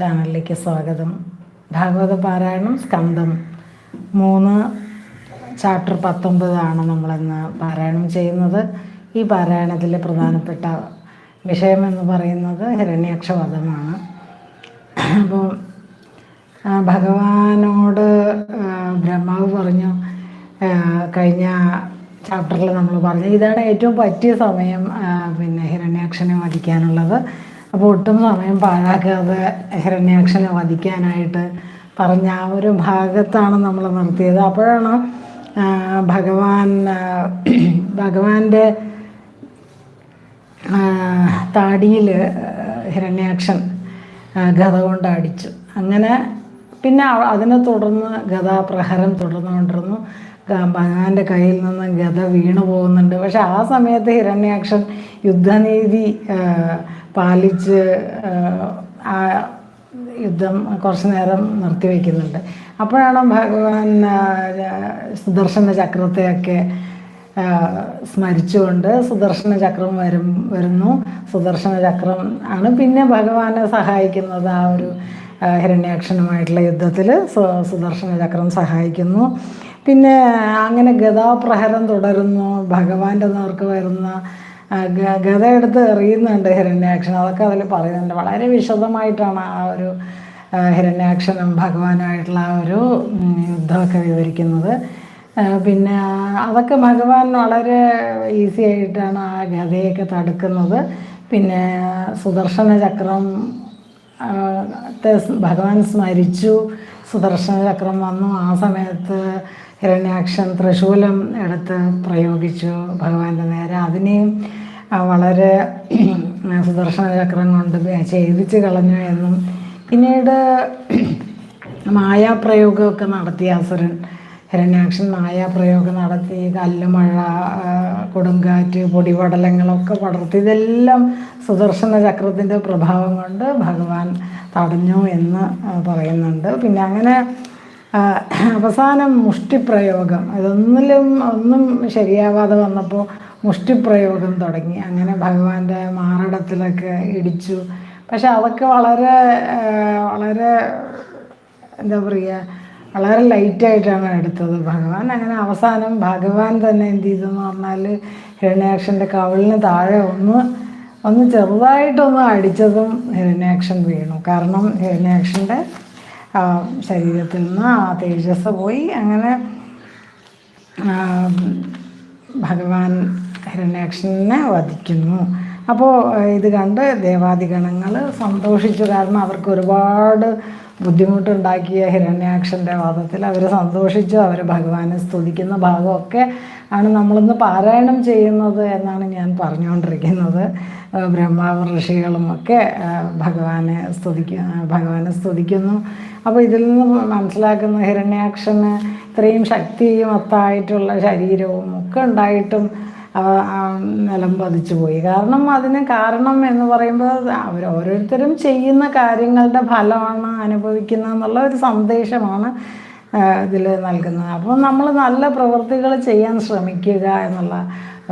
ചാനലിലേക്ക് സ്വാഗതം. ഭാഗവത പാരായണം സ്കന്ധം മൂന്ന് ചാപ്റ്റർ പത്തൊമ്പതാണ് നമ്മളിന്ന് പാരായണം ചെയ്യുന്നത്. ഈ പാരായണത്തിലെ പ്രധാനപ്പെട്ട വിഷയമെന്ന് പറയുന്നത് ഹിരണ്യാക്ഷവധമാണ് അപ്പോൾ ഭഗവാനോട് ബ്രഹ്മാവ് പറഞ്ഞു കഴിഞ്ഞ ചാപ്റ്ററിൽ നമ്മൾ പറഞ്ഞു ഇതാണ് ഏറ്റവും പറ്റിയ സമയം പിന്നെ ഹിരണ്യാക്ഷനെ വധിക്കാനുള്ളത്. അപ്പോൾ ഒട്ടും സമയം പാഴാക്കാതെ ഹിരണ്യാക്ഷനെ വധിക്കാനായിട്ട് പറഞ്ഞ ആ ഒരു ഭാഗത്താണ് നമ്മൾ നിർത്തിയത്. അപ്പോഴാണ് ഭഗവാൻ ഭഗവാന്റെ താടിയിൽ ഹിരണ്യാക്ഷൻ ഗത കൊണ്ട് അടിച്ചു. അങ്ങനെ പിന്നെ അതിനെ തുടർന്ന് ഗതാപ്രഹരം തുടർന്നുകൊണ്ടിരുന്നു. ഭഗവാന്റെ കയ്യിൽ നിന്ന് ഗത വീണു പോകുന്നുണ്ട്. പക്ഷെ ആ സമയത്ത് ഹിരണ്യാക്ഷൻ യുദ്ധനീതി പാലിച്ച് ആ, യുദ്ധം കുറച്ച് നേരം നിർത്തിവെക്കുന്നുണ്ട് അപ്പോഴാണ് ഭഗവാൻ സുദർശന ചക്രത്തെയൊക്കെ സ്മരിച്ചുകൊണ്ട് സുദർശന ചക്രം വരും വരുന്നു. സുദർശന ചക്രം ആണ് പിന്നെ ഭഗവാനെ സഹായിക്കുന്നത് ആ ഒരു ഹിരണ്യാക്ഷനുമായിട്ടുള്ള യുദ്ധത്തിൽ സുദർശന ചക്രം സഹായിക്കുന്നു. പിന്നെ അങ്ങനെ ഗതാപ്രഹരം തുടരുന്നു. ഭഗവാന്റെ നേർക്ക് വരുന്ന ഗത എടുത്ത് എറിയുന്നുണ്ട് ഹിരണ്യാക്ഷൻ. അതൊക്കെ അതിൽ പറയുന്നുണ്ട്. വളരെ വിശദമായിട്ടാണ് ആ ഒരു ഹിരണ്യാക്ഷനും ഭഗവാനായിട്ടുള്ള ആ ഒരു യുദ്ധമൊക്കെ വിവരിക്കുന്നത്. പിന്നെ അതൊക്കെ ഭഗവാൻ വളരെ ഈസി ആയിട്ടാണ് ആ ഗതയൊക്കെ തടുക്കുന്നത്. പിന്നെ സുദർശന ചക്രം ഭഗവാൻ സ്മരിച്ചു. സുദർശന ചക്രം വന്നു. ആ സമയത്ത് ഹിരണ്യാക്ഷൻ തൃശൂലം എടുത്ത് പ്രയോഗിച്ചു ഭഗവാന്റെ നേരെ. അതിനെയും വളരെ സുദർശന ചക്രം കൊണ്ട് ഛേദിച്ച് കളഞ്ഞു എന്നും. പിന്നീട് മായാപ്രയോഗമൊക്കെ നടത്തി അസുരൻ. ഹിരണ്യാക്ഷൻ മായാപ്രയോഗം നടത്തി കല്ലുമഴ മഴ കൊടുങ്കാറ്റ് പൊടിപടലങ്ങളൊക്കെ പടർത്തി. ഇതെല്ലാം സുദർശന ചക്രത്തിന്റെ പ്രഭാവം കൊണ്ട് ഭഗവാൻ തടഞ്ഞു എന്ന് പറയുന്നുണ്ട്. പിന്നെ അങ്ങനെ അവസാനം മുഷ്ടിപ്രയോഗം. അതൊന്നിലും ഒന്നും ശരിയാവാതെ വന്നപ്പോൾ മുഷ്ടിപ്രയോഗം തുടങ്ങി. അങ്ങനെ ഭഗവാന്റെ മാറടത്തിലൊക്കെ ഇടിച്ചു. പക്ഷെ അതൊക്കെ വളരെ വളരെ എന്താ പറയുക വളരെ ലൈറ്റായിട്ടാണ് എടുത്തത് ഭഗവാൻ. അങ്ങനെ അവസാനം ഭഗവാൻ തന്നെ എന്ത് ചെയ്തെന്ന് പറഞ്ഞാൽ ഹിരണ്യാക്ഷന്റെ കവിളിന് താഴെ ഒന്ന് ഒന്ന് ചെറുതായിട്ടൊന്ന് അടിച്ചതും ഹിരണ്യാക്ഷൻ വീണു. കാരണം ഹിരണ്യാക്ഷന്റെ ശരീരത്തിൽ നിന്ന് ആ തേജസ് പോയി. അങ്ങനെ ഭഗവാൻ ഹിരണ്യാക്ഷനെ വധിക്കുന്നു. അപ്പോൾ ഇത് കണ്ട് ദേവാദിഗണങ്ങൾ സന്തോഷിച്ചു. കാരണം അവർക്ക് ഒരുപാട് ബുദ്ധിമുട്ടുണ്ടാക്കിയ ഹിരണ്യാക്ഷന്റെ വാദത്തിൽ അവർ സന്തോഷിച്ചു അവർ ഭഗവാനെ സ്തുതിക്കുന്ന ഭാഗമൊക്കെ ആണ് നമ്മളിന്ന് പാരായണം ചെയ്യുന്നത് എന്നാണ് ഞാൻ പറഞ്ഞുകൊണ്ടിരിക്കുന്നത്. ബ്രഹ്മാവ് ഋഷികളും ഒക്കെ ഭഗവാനെ സ്തുതിക്ക ഭഗവാനെ സ്തുതിക്കുന്നു. അപ്പോൾ ഇതിൽ നിന്ന് മനസ്സിലാക്കുന്ന ഹിരണ്യാക്ഷന് ഇത്രയും ശക്തിയും ഒത്തായിട്ടുള്ള ശരീരവും ഒക്കെ ഉണ്ടായിട്ടും നിലം പതിച്ചു പോയി. കാരണം അതിന് കാരണം എന്ന് പറയുമ്പോൾ അവർ ഓരോരുത്തരും ചെയ്യുന്ന കാര്യങ്ങളുടെ ഫലമാണ് അനുഭവിക്കുന്നത് എന്നുള്ള ഒരു സന്ദേശമാണ് ഇതിൽ നൽകുന്നത്. അപ്പോൾ നമ്മൾ നല്ല പ്രവൃത്തികൾ ചെയ്യാൻ ശ്രമിക്കുക എന്നുള്ള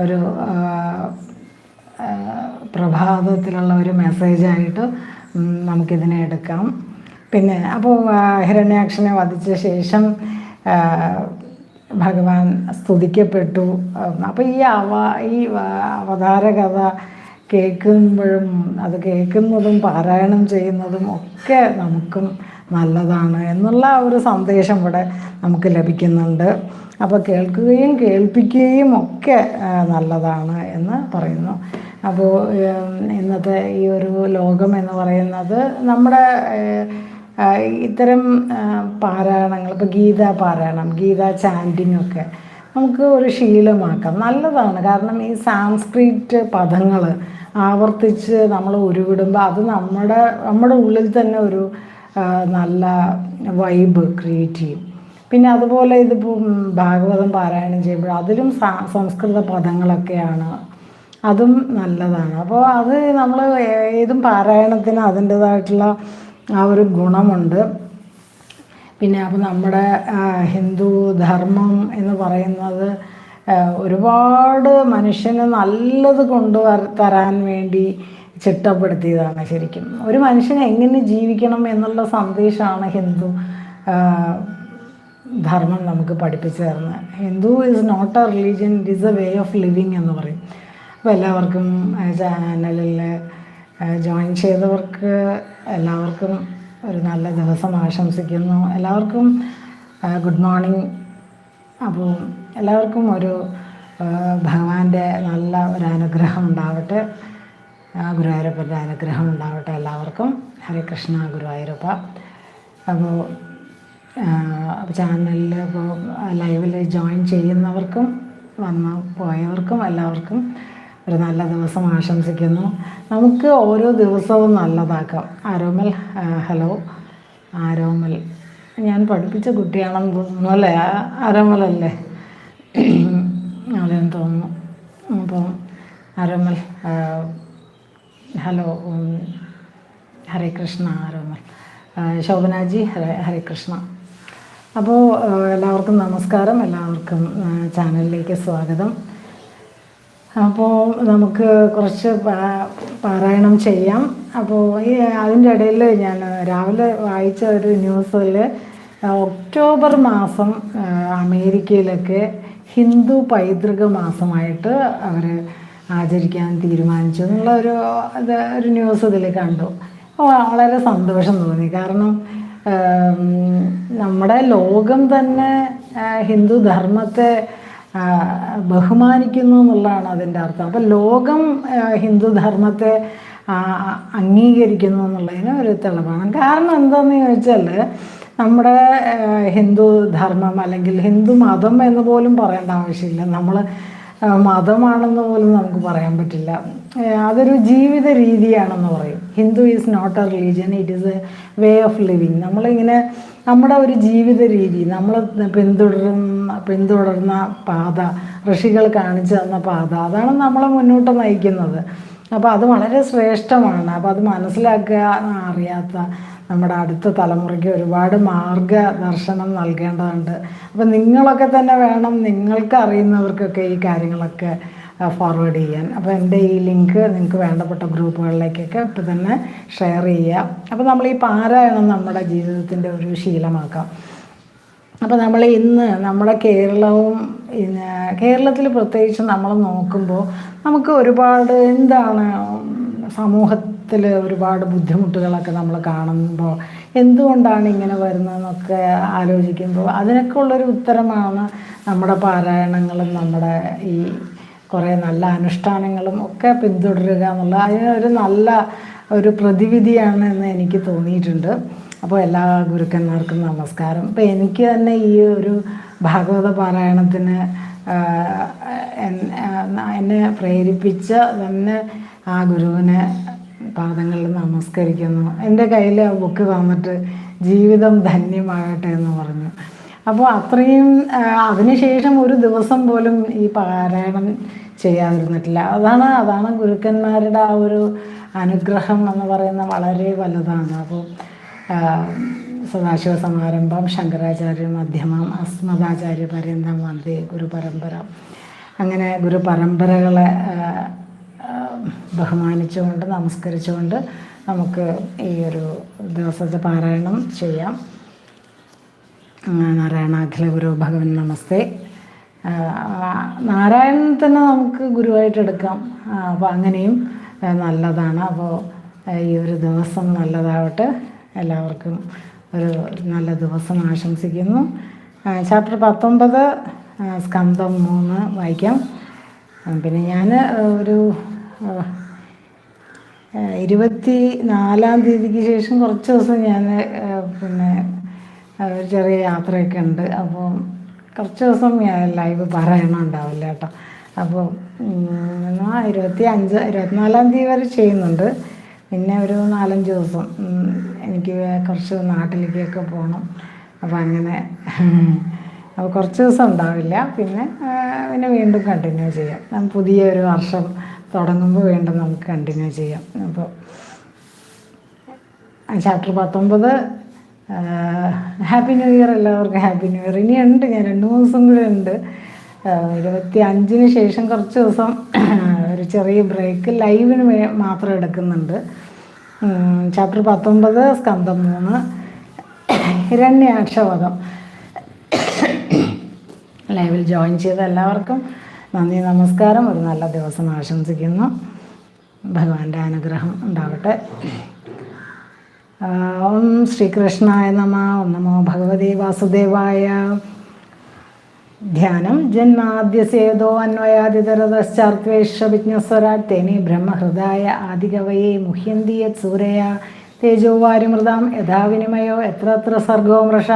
ഒരു പ്രഭാതത്തിലുള്ള ഒരു മെസ്സേജായിട്ട് നമുക്കിതിനെ എടുക്കാം. പിന്നെ അപ്പോൾ ഹിരണ്യാക്ഷനെ വധിച്ച ശേഷം ഭഗവാൻ സ്തുതിക്കപ്പെട്ടു. അപ്പോൾ ഈ അവ ഈ അവതാര കഥ കേൾക്കുമ്പോഴും അത് കേൾക്കുന്നതും പാരായണം ചെയ്യുന്നതും ഒക്കെ നമുക്കും നല്ലതാണ് എന്നുള്ള ഒരു സന്ദേശം ഇവിടെ നമുക്ക് ലഭിക്കുന്നുണ്ട്. അപ്പോൾ കേൾക്കുകയും കേൾപ്പിക്കുകയും ഒക്കെ നല്ലതാണ് എന്ന് പറയുന്നു. അപ്പോൾ ഇന്നത്തെ ഈ ഒരു ലോകം എന്ന് പറയുന്നത് നമ്മുടെ ഇത്തരം പാരായണങ്ങൾ ഇപ്പോൾ ഗീത പാരായണം ഗീത ചാന്റിങ് ഒക്കെ നമുക്ക് ഒരു ശീലമാക്കാം. നല്ലതാണ്. കാരണം ഈ സാംസ്ക്രിറ്റ് പദങ്ങൾ ആവർത്തിച്ച് നമ്മൾ ഉരുവിടുമ്പോൾ അത് നമ്മുടെ നമ്മുടെ ഉള്ളിൽ തന്നെ ഒരു നല്ല വൈബ് ക്രിയേറ്റ് ചെയ്യും. പിന്നെ അതുപോലെ ഇതിപ്പോൾ ഭാഗവതം പാരായണം ചെയ്യുമ്പോൾ അതിലും സംസ്കൃത പദങ്ങളൊക്കെയാണ് അതും നല്ലതാണ്. അപ്പോൾ അത് നമ്മൾ ഏതും പാരായണത്തിന് അതിന്റെതായിട്ടുള്ള ആ ഒരു ഗുണമുണ്ട്. പിന്നെ അപ്പോൾ നമ്മുടെ ഹിന്ദു ധർമ്മം എന്ന് പറയുന്നത് ഒരുപാട് മനുഷ്യന് നല്ലത് കൊണ്ടുവര തരാൻ വേണ്ടി ചിട്ടപ്പെടുത്തിയതാണ് ശരിക്കും. ഒരു മനുഷ്യനെ എങ്ങനെ ജീവിക്കണം എന്നുള്ള സന്ദേശമാണ് ഹിന്ദു ധർമ്മം നമുക്ക് പഠിപ്പിച്ചു തരുന്നത്. Hindu is not a religion it is a way of living എന്ന് പറയും. അപ്പോൾ എല്ലാവർക്കും ചാനലിൽ ജോയിൻ ചെയ്തവർക്ക് എല്ലാവർക്കും ഒരു നല്ല ദിവസം ആശംസിക്കുന്നു. എല്ലാവർക്കും ഗുഡ് മോർണിംഗ് അപ്പോൾ എല്ലാവർക്കും ഒരു ഭഗവാന്റെ നല്ല ഒരു അനുഗ്രഹം ഉണ്ടാവട്ടെ. ഗുരുവായൂരപ്പന്റെ അനുഗ്രഹം ഉണ്ടാവട്ടെ എല്ലാവർക്കും. ഹരേ കൃഷ്ണ ഗുരുവായൂരപ്പ. അപ്പോൾ ചാനലിൽ ഇപ്പോൾ ലൈവിൽ ജോയിൻ ചെയ്യുന്നവർക്കും വന്ന് പോയവർക്കും എല്ലാവർക്കും ഒരു നല്ല ദിവസം ആശംസിക്കുന്നു. നമുക്ക് ഓരോ ദിവസവും നല്ലതാക്കാം. ആരോമൽ ഹലോ. ആരോമൽ. ഞാൻ പഠിപ്പിച്ച കുട്ടിയാണെന്ന് തോന്നുന്നു അല്ലേ? ആരോമലല്ലേ അതെന്ന് തോന്നുന്നു. അപ്പം ആരോമൽ ഹലോ ഹരേ കൃഷ്ണ ആരോമൽ. ശോഭനാജി ഹരേ ഹരേ കൃഷ്ണ. അപ്പോൾ എല്ലാവർക്കും നമസ്കാരം. എല്ലാവർക്കും ചാനലിലേക്ക് സ്വാഗതം. അപ്പോൾ നമുക്ക് കുറച്ച് പാരായണം ചെയ്യാം. അപ്പോൾ ഈ അതിന്റെ ഇടയിൽ ഞാൻ രാവിലെ വായിച്ച ഒരു ന്യൂസിൽ ഒക്ടോബർ മാസം അമേരിക്കയിലൊക്കെ ഹിന്ദു പൈതൃക മാസമായിട്ട് അവർ ആചരിക്കാൻ തീരുമാനിച്ചു എന്നുള്ള ഒരു ഇത് ഒരു ന്യൂസ് ഇതിൽ കണ്ടു. വളരെ സന്തോഷം തോന്നി. കാരണം നമ്മുടെ ലോകം തന്നെ ഹിന്ദു ധർമ്മത്തെ ബഹുമാനിക്കുന്നു എന്നുള്ളതാണ് അതിന്റെ അർത്ഥം. അപ്പം ലോകം ഹിന്ദു ധർമ്മത്തെ അംഗീകരിക്കുന്നു എന്നുള്ളതിന് ഒരു തെളിവാണ്. കാരണം എന്താണെന്ന് ചോദിച്ചാൽ നമ്മുടെ ഹിന്ദു ധർമ്മം അല്ലെങ്കിൽ ഹിന്ദു മതം എന്ന് പോലും പറയേണ്ട ആവശ്യമില്ല. നമ്മൾ മതമാണെന്ന് പോലും നമുക്ക് പറയാൻ പറ്റില്ല. അതൊരു ജീവിത രീതിയാണെന്ന് പറയും. Hindu is not a religion. It is a way of living. നമ്മളിങ്ങനെ നമ്മുടെ ഒരു ജീവിത രീതി നമ്മൾ പിന്തുടരുന്ന പിന്തുടർന്ന പാത ഋഷികൾ കാണിച്ചു തന്ന പാത അതാണ് നമ്മളെ മുന്നോട്ട് നയിക്കുന്നത്. അപ്പോൾ അത് വളരെ ശ്രേഷ്ഠമാണ്. അപ്പോൾ അത് മനസ്സിലാക്കുക അറിയാത്ത നമ്മുടെ അടുത്ത തലമുറയ്ക്ക് ഒരുപാട് മാർഗദർശനം നൽകേണ്ടതുണ്ട്. അപ്പോൾ നിങ്ങളൊക്കെ തന്നെ വേണം നിങ്ങൾക്ക് അറിയുന്നവർക്കൊക്കെ ഈ കാര്യങ്ങളൊക്കെ ഫോർവേഡ് ചെയ്യാൻ. അപ്പോൾ എന്റെ ഈ ലിങ്ക് നിങ്ങൾക്ക് വേണ്ടപ്പെട്ട ഗ്രൂപ്പുകളിലേക്കൊക്കെ ഇപ്പോൾ തന്നെ ഷെയർ ചെയ്യുക. അപ്പോൾ നമ്മൾ ഈ പാരായണം നമ്മുടെ ജീവിതത്തിന്റെ ഒരു ശീലമാക്കാം. അപ്പോൾ നമ്മൾ ഇന്ന് നമ്മുടെ കേരളവും കേരളത്തിൽ പ്രത്യേകിച്ച് നമ്മൾ നോക്കുമ്പോൾ നമുക്ക് ഒരുപാട് എന്താണ് സമൂഹത്തിൽ ഒരുപാട് ബുദ്ധിമുട്ടുകളൊക്കെ നമ്മൾ കാണുമ്പോൾ എന്തുകൊണ്ടാണ് ഇങ്ങനെ വരുന്നതെന്നൊക്കെ ആലോചിക്കുമ്പോൾ അതിനൊക്കെ ഉള്ളൊരു ഉത്തരമാണ് നമ്മുടെ പാരായണങ്ങളും നമ്മുടെ ഈ കുറേ നല്ല അനുഷ്ഠാനങ്ങളും ഒക്കെ പിന്തുടരുക എന്നുള്ള ഒരു നല്ല ഒരു പ്രതിവിധിയാണ് എന്ന് എനിക്ക് തോന്നിയിട്ടുണ്ട്. അപ്പോൾ എല്ലാ ഗുരുക്കന്മാർക്കും നമസ്കാരം. ഇപ്പോൾ എനിക്ക് തന്നെ ഈ ഒരു ഭാഗവത പാരായണത്തിന് എന്നെ പ്രേരിപ്പിച്ച തന്നെ ആ ഗുരുവിനെ പാദങ്ങളിൽ നമസ്കരിക്കുന്നു. എന്റെ കയ്യിൽ ആ ബുക്ക് തന്നിട്ട് ജീവിതം ധന്യമാകട്ടെ എന്ന് പറഞ്ഞു. അപ്പോൾ അത്രയും അതിനുശേഷം ഒരു ദിവസം പോലും ഈ പാരായണം ചെയ്യാതിരുന്നിട്ടില്ല. അതാണ് അതാണ് ഗുരുക്കന്മാരുടെ ആ ഒരു അനുഗ്രഹം എന്ന് പറയുന്ന വളരെ വലുതാണ്. അപ്പോൾ സദാശിവ സമാരംഭം ശങ്കരാചാര്യ മധ്യമം അസ്മദാചാര്യ പര്യന്തം വന്ദേ ഗുരുപരമ്പര. അങ്ങനെ ഗുരുപരമ്പരകളെ ആ, ആ, ബഹുമാനിച്ചുകൊണ്ട് നമസ്കരിച്ചുകൊണ്ട് നമുക്ക് ഈ ഒരു ദിവസത്തെ പാരായണം ചെയ്യാം. നാരായണാഖില ഗുരു ഭഗവൻ നമസ്തേ. നാരായണൻ തന്നെ നമുക്ക് ഗുരുവായിട്ട് എടുക്കാം. അപ്പോൾ അങ്ങനെയും നല്ലതാണ്. അപ്പോൾ ഈ ഒരു ദിവസം നല്ലതാവട്ടെ. എല്ലാവർക്കും ഒരു നല്ല ദിവസം ആശംസിക്കുന്നു. ചാപ്റ്റർ പത്തൊമ്പത് സ്കന്ധം മൂന്ന് വായിക്കാം. പിന്നെ ഞാൻ ഒരു ഇരുപത്തി നാലാം തീയതിക്ക് ശേഷം കുറച്ച് ദിവസം ഞാൻ പിന്നെ ഒരു ചെറിയ യാത്രയൊക്കെ ഉണ്ട്. അപ്പോൾ കുറച്ച് ദിവസം ലൈവ് പറയണമുണ്ടാവില്ല കേട്ടോ. അപ്പോൾ എന്നാൽ ഇരുപത്തി അഞ്ച് ഇരുപത്തിനാലാം തീയതി വരെ ചെയ്യുന്നുണ്ട്. പിന്നെ ഒരു നാലഞ്ച് ദിവസം എനിക്ക് കുറച്ച് നാട്ടിലേക്കൊക്കെ പോകണം അപ്പോൾ അങ്ങനെ അപ്പോൾ കുറച്ച് ദിവസം ഉണ്ടാവില്ല. പിന്നെ പിന്നെ വീണ്ടും കണ്ടിന്യൂ ചെയ്യാം. പുതിയ ഒരു വർഷം തുടങ്ങുമ്പോൾ വീണ്ടും നമുക്ക് കണ്ടിന്യൂ ചെയ്യാം. അപ്പോൾ ചാപ്റ്റർ പത്തൊമ്പത് ഹാപ്പി ന്യൂ ഇയർ എല്ലാവർക്കും. ഹാപ്പി ന്യൂ ഇയർ ഇനിയുണ്ട് ഞാൻ രണ്ട് ദിവസം കൂടെ ഉണ്ട്. ഇരുപത്തി അഞ്ചിന് ശേഷം കുറച്ച് ദിവസം ഒരു ചെറിയ ബ്രേക്ക് ലൈവിന് മാത്രം എടുക്കുന്നുണ്ട്. ചാപ്റ്റർ പത്തൊമ്പത് സ്കന്ധം മൂന്ന് ഹിരണ്യാക്ഷവധം. ലൈവിൽ ജോയിൻ ചെയ്ത എല്ലാവർക്കും നന്ദി നമസ്കാരം. ഒരു നല്ല ദിവസം ആശംസിക്കുന്നു. ഭഗവാന്റെ അനുഗ്രഹം ഉണ്ടാവട്ടെ. ഓം ശ്രീകൃഷ്ണായ നമ ഓം നമോ ഭഗവതി വാസുദേവായ. ധ്യാനം ജന്മാദ്യസേതോ അന്വയാതിതരതശ്ചാർത്വേഷവിജ്ഞസ്വരാട് തേനി ബ്രഹ്മഹൃദായ ആദികവയെ മുഹ്യന്തിയ യത് സൂരയ. തേജോ വാരിമൃതാം യഥാ വിനിമയോ എത്ര സർഗോ മൃഷ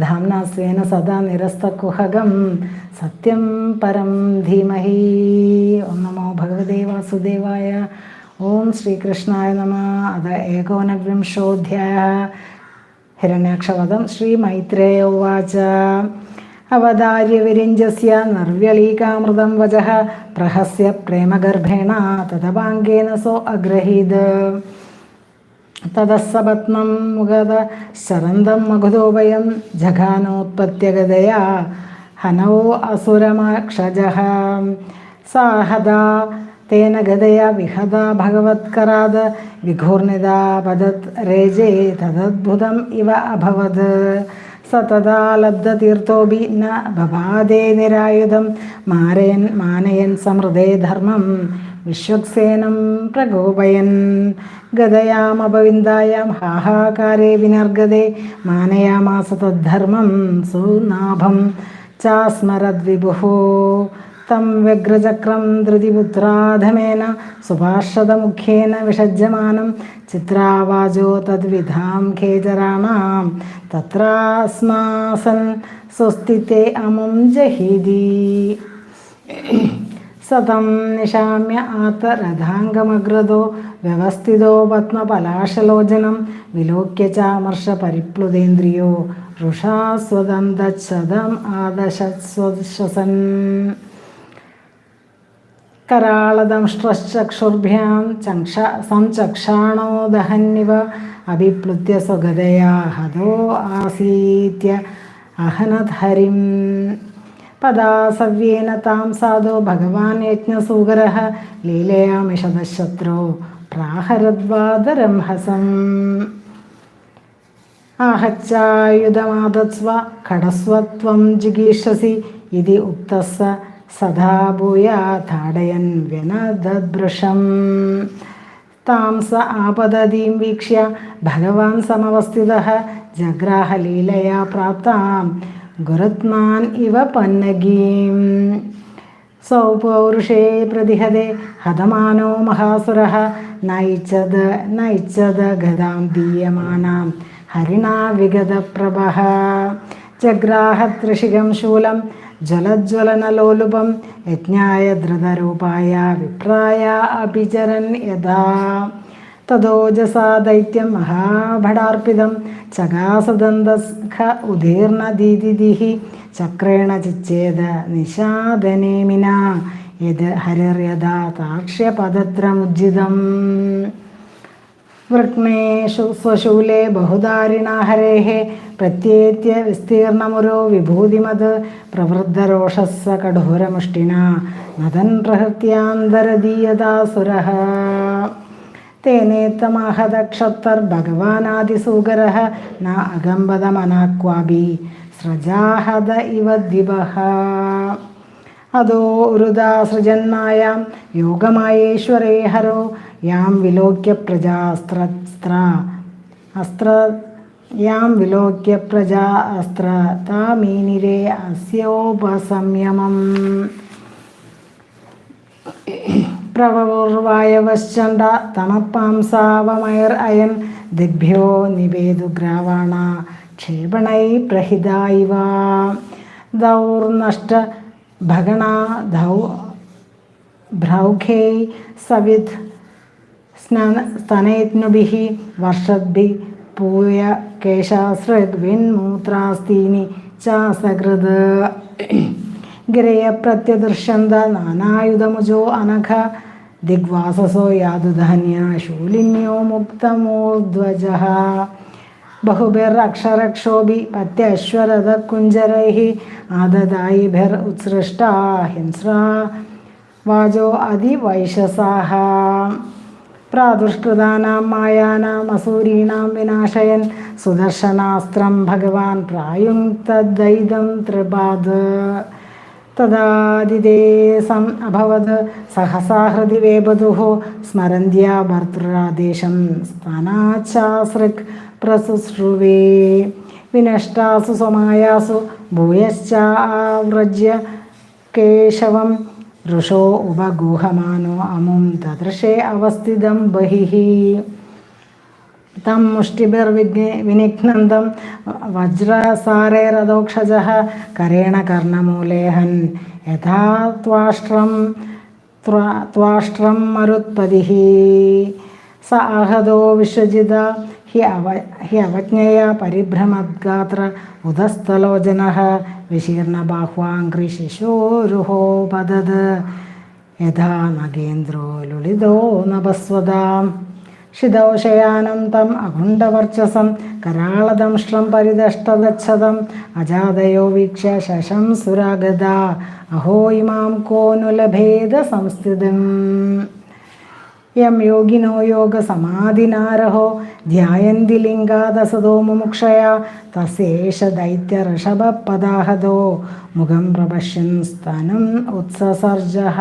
ധാംന സ്വേന സദാ നിരസ്തകുഹകം. സത്യം പരം ധീമഹി. ഓം നമോ ഭഗവതേ വാസുദേവായ. ഓം ശ്രീകൃഷ്ണായ നമ. അത ഏകോനവിംശോധ്യായ. ഹിരണ്യാക്ഷവധം ശ്രീമൈത്രേയ ഉവാച. അവതാര്യവിരിഞ്ചസ്യ നിർവ്യളീകാമൃതം വചഃ പ്രഹസ്യ പ്രേമഗർഭേണ തഥവാങ്കേന സോ അഗ്രഹീത്. തതസ്സപത്നം മുഖത ശരന്തം മകുതോഭയം ജഘാനോത്പത്യഗതയാ. ഹനോ അസുരമാക്ഷജ. സാഹദാ തേന ഗതയാ വിഹത ഭഗവത്കരാത് വിഘൂർണിതാ പദത് രേജേ തദദ്ഭുതം ഇവ അഭവത് സ തഥാ ലബ്ധതീർത്ഥോപി ന ബഭാദേ നിരായുധം മാരയൻ മാനയൻ സമൃദേ ധർമ്മം വിശ്വക്സേനം പ്രകോപയൻ ഗതയാമപവിന്ദായാം ഹാഹാകാരേ വിനർഗതേ മാനയാമാസ തദ്ധർമ്മം സുനാഭം ചാസ്മരദ്വിഭുः തം വ്യഗ്രചക്രം ധൃതിപുത്രാധമേന സുഭാഷതമുഖ്യേന വിഷജ്യമാനം. ചിത്രാവാചോ തദ്വിധാം ഖേചരാണാം തത്രാസ്മാസൻ സ്വസ്തിത്തെ അമം ജഹിതി. സതം നിശാമ്യ ആത്തരഥാംഗമഗ്രതോ വ്യവസ്ഥിതോ പത്മപലാശലോചനം വിലോക്യ ചാമർഷ പരിപ്ലുതേന്ദ്രിയോ ഋഷാസ്വദന്തം ആദശസ്വശസൻ कराळदंष्ट्रश्चक्षुर्भ्यां चङ्क्ष संचक्षाणो दहन्निव अभिप्लुत्य स्वगदया हदो आसीत्य अहनद्हरिं पदासव्येन तां साधो भगवान् यज्ञसूकरः लीलयामिषदशत्रो प्राहरद्वादरंहसम् आहच्चायुधमादत्स्व खडस्वत्वं जिगीषसि इति उक्तः स സദാ ഭൂയാഥാടയൻ വ്യനദദ്ഭൃഷം താം സ ആപദതീം വീക്ഷ്യ ഭഗവാൻ സമവസ്ഥിത ജഗ്രാഹലീലയാ പ്രാപ്താം ഗുരുത്മാൻ ഇവ പന്നഗീം. സൗപൗരുഷേ പ്രതിഹതേ ഹതമാനോ മഹാസുര നയിച്ചത് നയിച്ചത് ഗതാം ദീയമാനാം ഹരിണാ വിഗതപ്രഭ. ജഗ്രാഹ ത്രിഷികം ശൂലം ജലജ്വലനലോലുപം യജ്ഞായ ധൃതരൂപായ വിപ്രായ അഭിചരൻ യഥാ. തഥോജസാ ദൈത്യം മഹാഭടാർപ്പിതം ചകാസദന്തഖ ഉദീർണ ദീദിദിഹി ചക്രേണ ചിച്ചേത നിഷാദനേമിന യത് ഹരിർയഥാ താക്ഷ്യപദത്രമുജിതം വൃക്ണേഷു സ്വശൂലേ ബഹുധാരിണാ ഹരേः പ്രത്യേത്യ വിസ്തീർണമുരോ വിഭൂതിമത് പ്രവൃദ്ധരോഷസ്സ കഠോരമുഷ്ടിന നദൻ പ്രഹൃത്യാന്തരദീയതാസുരः തേനേത്തമാഹതക്ഷത്തർ ഭഗവാനാദിസൂകരः ന അകമ്പതമനാക്വാപി സ്രജാഹത ഇവ ദിവഃ അതോ ഉരുദാസൃജന്മായാം യോഗമായേശ്വരേ ഹരോ यां विलोक्य प्रजा अस्त्र यां विलोक्य प्रजा अस्त्र तामीनिरे अस्योपसंयमम् प्रववायवश्चण्ड तमपांसावमैरयन् दिग्भ्यो निवेदुग्रावाणा क्षेपणैः प्रहिदा इव। दौर्नष्ट भगणा धौ भ्रौघे सविध സ്നാന സ്തനയജ്ഞുഭിः വർഷദ്ഭി പൂയ കേശാശ്രഗ്വിൻമൂത്രാസ്തീനി ചാസകൃത്. ഗിരയ പ്രത്യദൃശ്യന്ത നാനായുധമുജോ അനഘ. ദിഗ്വാസസോ യാതുധാന്യ ശൂലിന്യോ മുക്തമൂർധ്വജ. ബഹുഭിരക്ഷരക്ഷോഭി പത്യശ്വരഥകുഞ്ചരൈः ആദദായിഭിർ ഉത്സൃഷ്ടാ ഹിംസ്രാ. വാചോ അതിവൈശസാഹ. പ്രാദുഷ്കൃതാനാം മായാനാം അസൂരീണാം വിനാശയൻ. സുദർശനാസ്ത്രം ഭഗവാൻ പ്രായുക്തദ്വൈതം ത്രിപാദ്. തദാദിതേ സം അഭവത്. സഹസാ ഹൃദി വേപതുः സ്മരന്ത്യാ ഭർത്തൃരാദേശം സ്ഥാനാച്ചാസൃക് പ്രസുശ്രുവേ. വിനഷ്ടാസു സ്വമായാസു. ഭൂയശ്ചാവ്രജ്യ കേശവം. ഋഷോ ഉപഗൂഹമാനോ അമും തദൃശേ അവസ്ഥിതം ബഹിः തം മുഷ്ടിഭിർവിഘ്നെ വിനിഘ്നന്തം വജ്രസാരേരദോക്ഷജ കരേണ കർണമൂലേഹൻ യഥാ ത്വാഷ്ട്രം ത്വാ- ത്വാഷ്ട്രം മരുത്പതി സ ആഹതോ വിശ്വജിത ഹി അവ ഹി അവജ്ഞയ പരിഭ്രമദ്ഗാത്ര ഉദസ്ഥലോചന വിശീർണ ബാഹ്വാംഗ്രി ശിശോരുഹോ പതത് യഥാ നഗേന്ദ്രോ ലുളിതോ നഭസ്വതാം ശിതോഷയാനം തം അകുണ്ഠവർച്ചസം കരാളദംഷ്ട്രം പരിദഷ്ടഗച്ഛതം അജാതയോ വീക്ഷ്യ ശശം സുരാഗത അഹോ ഇമാം കോ നുലഭേദ സംസ്ഥിതം യം യോഗിനോ യോഗസമാധിനാരഹോ ധ്യായന്തി ലിംഗാദസതോ മുമുക്ഷയ തസേഷ ദൈത്യഋഷഭപദാഹതോ മുഖം പ്രപശ്യൻ സ്തനം ഉത്സസർജഃ.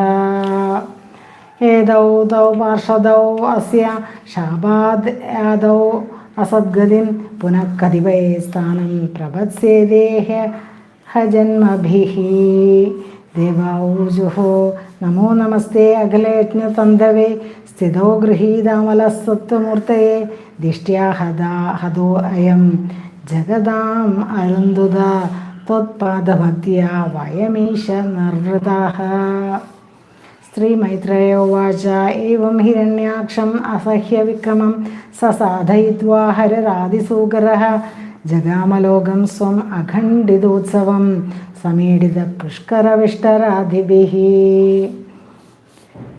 ഏതൗ തൗ പാർഷദൗ അസ്യ ശാപാദൗ അസദ്ഗതിം പുനഃ കതിപയേ സ്ഥാനം പ്രപത്സ്യേദേഹ ഹജന്മഭിः ദേവാഊജുഹോ നമോ നമസ്തേ അഖിലേജ്ഞതന്തവേ സ്ഥിതോ ഗൃഹീതാമലസത്വമൂർത്തയെ ദിഷ്ട്യാ ഹദാ ഹദോ അയം ജഗതാം അരുന്ധുത ത്വത്പാദഭക്തിയാ വയമീശ നിർവൃതാः ശ്രീമൈത്രേയോവാച ഏവം ഹിരണ്യാക്ഷം അസഹ്യവിക്രമം സ സാധയിത്വാ ഹരരാതിസൂകരः ജഗാമലോകം സ്വം അഖണ്ഡിതോത്സവം സമീഡിത പുഷ്കരവിഷ്ടരാധിഭിः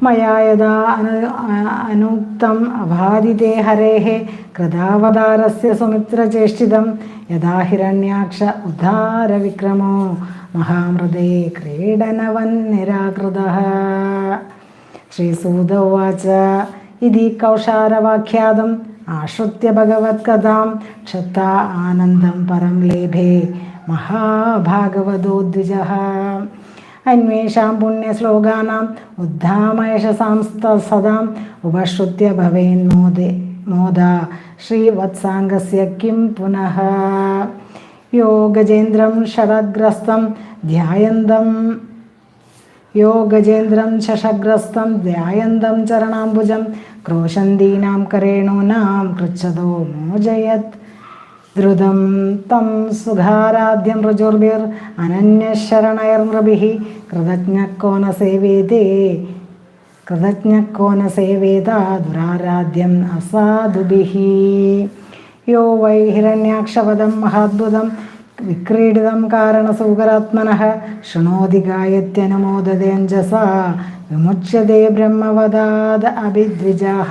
മയാ യഥാ അനു അനുക്തം അബാധിതേ ഹരേः കൃതാവതാരസ്യ സുമിത്രചേഷ്ടിതം യഥാ ഹിരണ്യാക്ഷ ഉദ്ധാരവിക്രമോ മഹാമൃതേ ക്രീഡനവന്നിരാകൃതः ശ്രീസൂത ഉവാച. ഇതി കൗഷാരവാഖ്യാതം ആശ്രിത്യ ഭഗവത്കഥാം ക്ഷത്ത ആനന്ദം പരം ലേഭേ മഹാഭാഗവതോദ്വിജः. അന്വേഷാം പുണ്യശ്ലോകാനാം ഉദ്ധാമയശസാം സദാം ഉപശ്രുത്യ ഭവേന്മോദേ മോദ ശ്രീവത്സാംഗസ്യ കിം പുനഃ. യോഗജേന്ദ്രം ഷഡഗ്രസ്തം ധ്യായന്തം യോഗജേന്ദ്രം ശശഗ്രസ്തം ധ്യായന്തം ചരണാംബുജം ക്രോശന്തീനാം കരേണൂനാം കൃച്ഛതോ മോജയത് ദ്രുതം തം സുഖാരാധ്യം ഋജുർഭിർ അനന്യശരണൈർനൃഭിः കൃതജ്ഞക്കോന സേവേതേ കൃതജ്ഞക്കോന സേവേത ദുരാരാധ്യം അസാധുഭിः യോ വൈ ഹിരണ്യാക്ഷപദം മഹാദ്ഭുതം വിക്രീഡിതം കാരണസൗകരാത്മനഃ ശൃണോതി ഗായത്യനുമോദതേഞ്ജസ വിമുച്യതേ ബ്രഹ്മവദാദ അഭിദ്വിജാः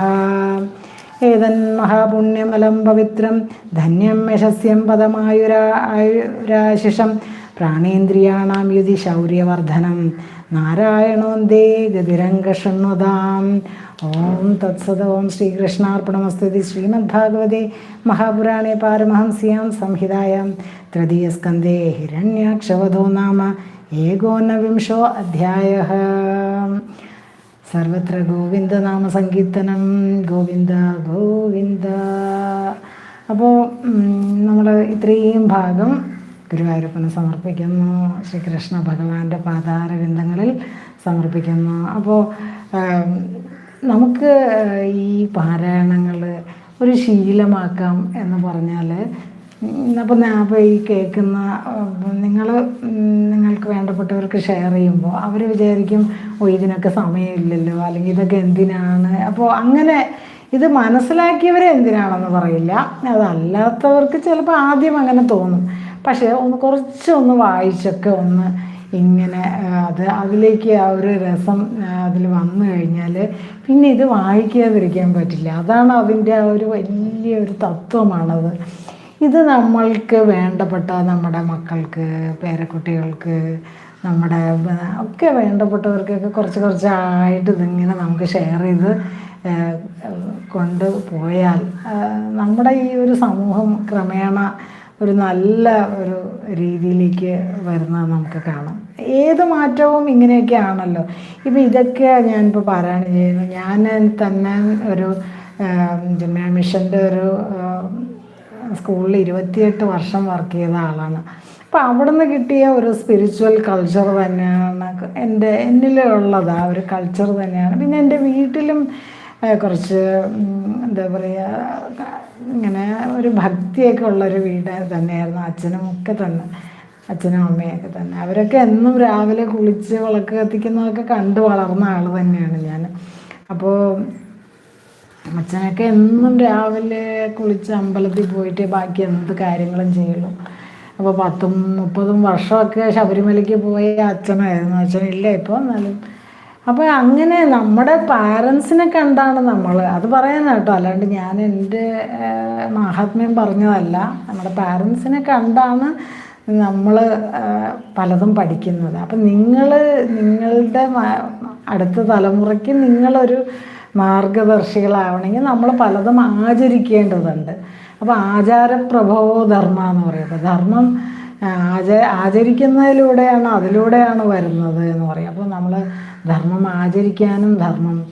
ഏതന്മഹാപുണ്യമലം പവിത്രം ധന്യം യശസ്യം പദമായുരാ ആയുരാശിഷം പ്രാണേന്ദ്രിയാണാം യുതി ശൗര്യവർദ്ധനം. നാരായണോന്തേ ഗതിരംഗഷണ്വതാം. ഓം തത്സത് ഓം ശ്രീകൃഷ്ണാർപ്പണമസ്തുതി ശ്രീമദ്ഭാഗവതേ മഹാപുരാണേ പാരമഹംസ്യാം സംഹിതായാം തൃതീയസ്കന്ധേ ഹിരണ്യാക്ഷവധോ നാമ ഏകോനവിംശോ അധ്യായ. സർവത്ര ഗോവിന്ദനാമ സങ്കീർത്തനം ഗോവിന്ദ ഗോവിന്ദ. അപ്പോൾ നമ്മൾ ഇത്രയും ഭാഗം ഗുരുവായൂരപ്പന് സമർപ്പിക്കുന്നു. ശ്രീകൃഷ്ണ ഭഗവാന്റെ പാതാരവിന്ദങ്ങളിൽ സമർപ്പിക്കുന്നു. അപ്പോൾ നമുക്ക് ഈ പാരായണങ്ങൾ ഒരു ശീലമാക്കാം എന്ന് പറഞ്ഞാൽ അപ്പം ഞാൻ അപ്പോൾ ഈ കേൾക്കുന്ന നിങ്ങൾ നിങ്ങൾക്ക് വേണ്ടപ്പെട്ടവർക്ക് ഷെയർ ചെയ്യുമ്പോൾ അവർ വിചാരിക്കും ഓ ഇതിനൊക്കെ സമയമില്ലല്ലോ അല്ലെങ്കിൽ ഇതൊക്കെ എന്തിനാണ്? അപ്പോൾ അങ്ങനെ ഇത് മനസ്സിലാക്കിയവരെ എന്തിനാണെന്ന് പറയില്ല. അതല്ലാത്തവർക്ക് ചിലപ്പോൾ ആദ്യം അങ്ങനെ തോന്നും. പക്ഷേ ഒന്ന് കുറച്ചൊന്ന് വായിച്ചൊക്കെ ഒന്ന് ഇങ്ങനെ അത് അതിലേക്ക് ആ ഒരു രസം അതിൽ വന്നു കഴിഞ്ഞാൽ പിന്നെ ഇത് വായിക്കാതിരിക്കാൻ പറ്റില്ല. അതാണ് അതിന്റെ ആ ഒരു വലിയൊരു തത്വമാണത്. ഇത് നമ്മൾക്ക് വേണ്ടപ്പെട്ട നമ്മുടെ മക്കൾക്ക് പേരക്കുട്ടികൾക്ക് നമ്മുടെ ഒക്കെ വേണ്ടപ്പെട്ടവർക്കൊക്കെ കുറച്ച് കുറച്ചായിട്ട് ഇതിങ്ങനെ നമുക്ക് ഷെയർ ചെയ്ത് കൊണ്ട് പോയാൽ നമ്മുടെ ഈ ഒരു സമൂഹം ക്രമേണ ഒരു നല്ല ഒരു രീതിയിലേക്ക് വരുന്നത് നമുക്ക് കാണാം. ഏത് മാറ്റവും ഇങ്ങനെയൊക്കെ ആണല്ലോ ഇപ്പം ഇതൊക്കെ ഞാനിപ്പോൾ പാരായണം ചെയ്യുന്നത്. ഞാൻ തന്നെ ഒരു ജിമ്മ മിഷന്റെ ഒരു സ്കൂളിൽ ഇരുപത്തിയെട്ട് വർഷം വർക്ക് ചെയ്ത ആളാണ്. അപ്പോൾ അവിടെ നിന്ന് കിട്ടിയ ഒരു സ്പിരിച്വൽ കൾച്ചർ തന്നെയാണ്. എന്റെ എന്നിലുള്ളത് ആ ഒരു കൾച്ചർ തന്നെയാണ്. പിന്നെ എന്റെ വീട്ടിലും കുറച്ച് എന്താ പറയുക ഇങ്ങനെ ഒരു ഭക്തിയൊക്കെ ഉള്ളൊരു വീട് തന്നെയായിരുന്നു. അച്ഛനും ഒക്കെ തന്നെ. അച്ഛനും അമ്മയൊക്കെ തന്നെ. അവരൊക്കെ എന്നും രാവിലെ കുളിച്ച് വിളക്ക് കത്തിക്കുന്നതൊക്കെ കണ്ടു വളർന്ന ആൾ തന്നെയാണ് ഞാൻ. അപ്പോൾ അച്ഛനൊക്കെ എന്നും രാവിലെ കുളിച്ച് അമ്പലത്തിൽ പോയിട്ട് ബാക്കി എന്ത് കാര്യങ്ങളും ചെയ്യുള്ളൂ അപ്പോൾ പത്തും മുപ്പതും വർഷമൊക്കെ ശബരിമലയ്ക്ക് പോയ അച്ഛനായിരുന്നു. അച്ഛനില്ല ഇപ്പോൾ എന്നാലും. അപ്പോൾ അങ്ങനെ നമ്മുടെ പാരൻസിനെ കണ്ടാണ് നമ്മൾ അത് പറയാൻ കേട്ടോ. അല്ലാണ്ട് ഞാൻ എന്റെ മാഹാത്മ്യം പറഞ്ഞതല്ല. നമ്മുടെ പാരൻസിനെ കണ്ടാണ് നമ്മൾ പലതും പഠിക്കുന്നത്. അപ്പം നിങ്ങൾ നിങ്ങളുടെ അടുത്ത തലമുറയ്ക്ക് നിങ്ങളൊരു മാർഗദർശികളാവണമെങ്കിൽ നമ്മൾ പലതും ആചരിക്കേണ്ടതുണ്ട്. അപ്പോൾ ആചാരപ്രഭവോ ധർമ്മ എന്ന് പറയുന്നത്. ധർമ്മം ആച ആചരിക്കുന്നതിലൂടെയാണ് അതിലൂടെയാണ് വരുന്നത് എന്ന് പറയും. അപ്പോൾ നമ്മൾ ധർമ്മം ആചരിക്കാനും ധർമ്മം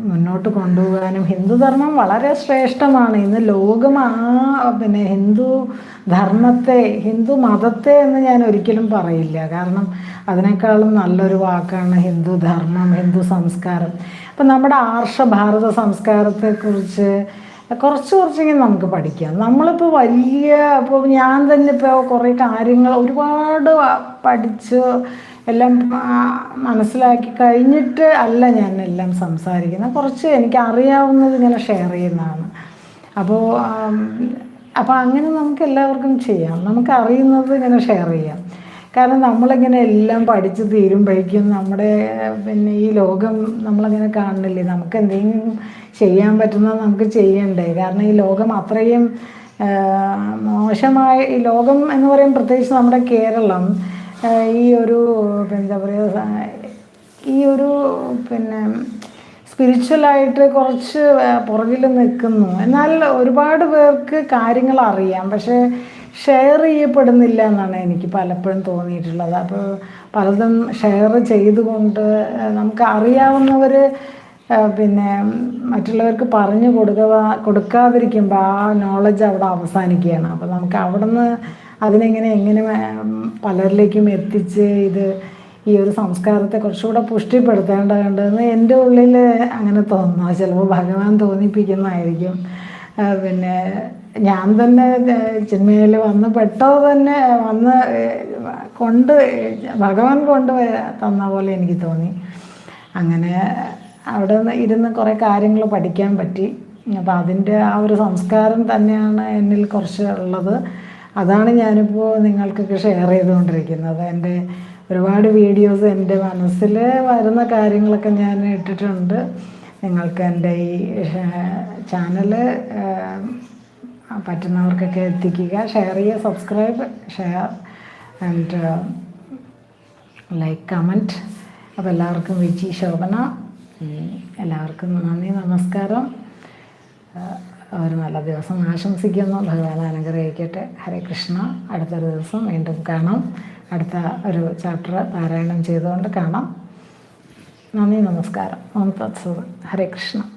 മുന്നോട്ട് കൊണ്ടുപോകാനും ഹിന്ദുധർമ്മം വളരെ ശ്രേഷ്ഠമാണ്. ഇന്ന് ലോകം ആ പിന്നെ ഹിന്ദു ധർമ്മത്തെ ഹിന്ദു മതത്തെ എന്ന് ഞാൻ ഒരിക്കലും പറയില്ല. കാരണം അതിനേക്കാളും നല്ലൊരു വാക്കാണ് ഹിന്ദു ധർമ്മം ഹിന്ദു സംസ്കാരം. അപ്പം നമ്മുടെ ആർഷ ഭാരത സംസ്കാരത്തെക്കുറിച്ച് കുറച്ച് കുറച്ചെങ്കിലും നമുക്ക് പഠിക്കാം. നമ്മളിപ്പോൾ വലിയ ഇപ്പോൾ ഞാൻ തന്നെ ഇപ്പോൾ കുറേ കാര്യങ്ങൾ ഒരുപാട് പഠിച്ച് എല്ലാം മനസ്സിലാക്കി കഴിഞ്ഞിട്ട് അല്ല ഞാൻ എല്ലാം സംസാരിക്കുന്നത്. കുറച്ച് എനിക്ക് അറിയാവുന്നത് ഇങ്ങനെ ഷെയർ ചെയ്യുന്നതാണ്. അപ്പോൾ അപ്പോൾ അങ്ങനെ നമുക്ക് എല്ലാവർക്കും ചെയ്യാം. നമുക്ക് അറിയുന്നത് ഇങ്ങനെ ഷെയർ ചെയ്യാം. കാരണം നമ്മളിങ്ങനെ എല്ലാം പഠിച്ച് തീരുമ്പോഴേക്കും നമ്മുടെ പിന്നെ ഈ ലോകം നമ്മളിങ്ങനെ കാണുന്നില്ലേ? നമുക്ക് എന്തെങ്കിലും ചെയ്യാൻ പറ്റുന്നത് നമുക്ക് ചെയ്യണ്ടേ? കാരണം ഈ ലോകം അത്രയും മോശമായ ഈ ലോകം എന്ന് പറയും പ്രത്യേകിച്ച് നമ്മുടെ കേരളം ഈ ഒരു എന്താ പറയുക ഈ ഒരു പിന്നെ സ്പിരിച്വലായിട്ട് കുറച്ച് പുറകിൽ നിൽക്കുന്നു. എന്നാൽ ഒരുപാട് പേർക്ക് കാര്യങ്ങൾ അറിയാം. പക്ഷേ ഷെയർ ചെയ്യപ്പെടുന്നില്ല എന്നാണ് എനിക്ക് പലപ്പോഴും തോന്നിയിട്ടുള്ളത്. അപ്പോൾ പലതും ഷെയർ ചെയ്തുകൊണ്ട് നമുക്ക് അറിയാവുന്നവർ പിന്നെ മറ്റുള്ളവർക്ക് പറഞ്ഞു കൊടുക്കുക കൊടുക്കാതിരിക്കുമ്പോൾ ആ നോളജ് അവിടെ അവസാനിക്കുകയാണ്. അപ്പോൾ നമുക്ക് അവിടെ നിന്ന് അതിനെങ്ങനെ എങ്ങനെ പലരിലേക്കും എത്തിച്ച് ഇത് ഈ ഒരു സംസ്കാരത്തെ കുറച്ചുകൂടെ പുഷ്ടിപ്പെടുത്തേണ്ടതുണ്ടെന്ന് എന്റെ ഉള്ളിൽ അങ്ങനെ തോന്നുന്നു. ചിലപ്പോൾ ഭഗവാൻ തോന്നിപ്പിക്കുന്നതായിരിക്കും. പിന്നെ ഞാൻ തന്നെ ചിന്മയിൽ വന്ന് പെട്ടോ തന്നെ വന്ന് കൊണ്ട് ഭഗവാൻ കൊണ്ട് തന്ന പോലെ എനിക്ക് തോന്നി. അങ്ങനെ അവിടെ ഇരുന്ന് കുറേ കാര്യങ്ങൾ പഠിക്കാൻ പറ്റി. അപ്പോൾ അതിന്റെ ആ ഒരു സംസ്കാരം തന്നെയാണ് എന്നിൽ കുറച്ച് ഉള്ളത്. അതാണ് ഞാനിപ്പോൾ നിങ്ങൾക്കൊക്കെ ഷെയർ ചെയ്തുകൊണ്ടിരിക്കുന്നത്. എന്റെ ഒരുപാട് വീഡിയോസ് എന്റെ മനസ്സിൽ വരുന്ന കാര്യങ്ങളൊക്കെ ഞാൻ ഇട്ടിട്ടുണ്ട്. നിങ്ങൾക്ക് എന്റെ ഈ ചാനൽ പറ്റുന്നവർക്കൊക്കെ എത്തിക്കുക. ഷെയർ ചെയ്യുക subscribe share and like comment അപ്പോൾ എല്ലാവർക്കും വിജി ശോഭന. എല്ലാവർക്കും നന്ദി നമസ്കാരം. ഒരു നല്ല ദിവസം ആശംസിക്കുന്നു. ഭഗവാൻ അനുഗ്രഹിക്കട്ടെ. ഹരേ കൃഷ്ണ. അടുത്തൊരു ദിവസം വീണ്ടും കാണാം. അടുത്ത ഒരു ചാപ്റ്റർ പാരായണം ചെയ്തുകൊണ്ട് കാണാം. നന്ദി നമസ്കാരം. ഓം തത്സവ് ഹരേ കൃഷ്ണ.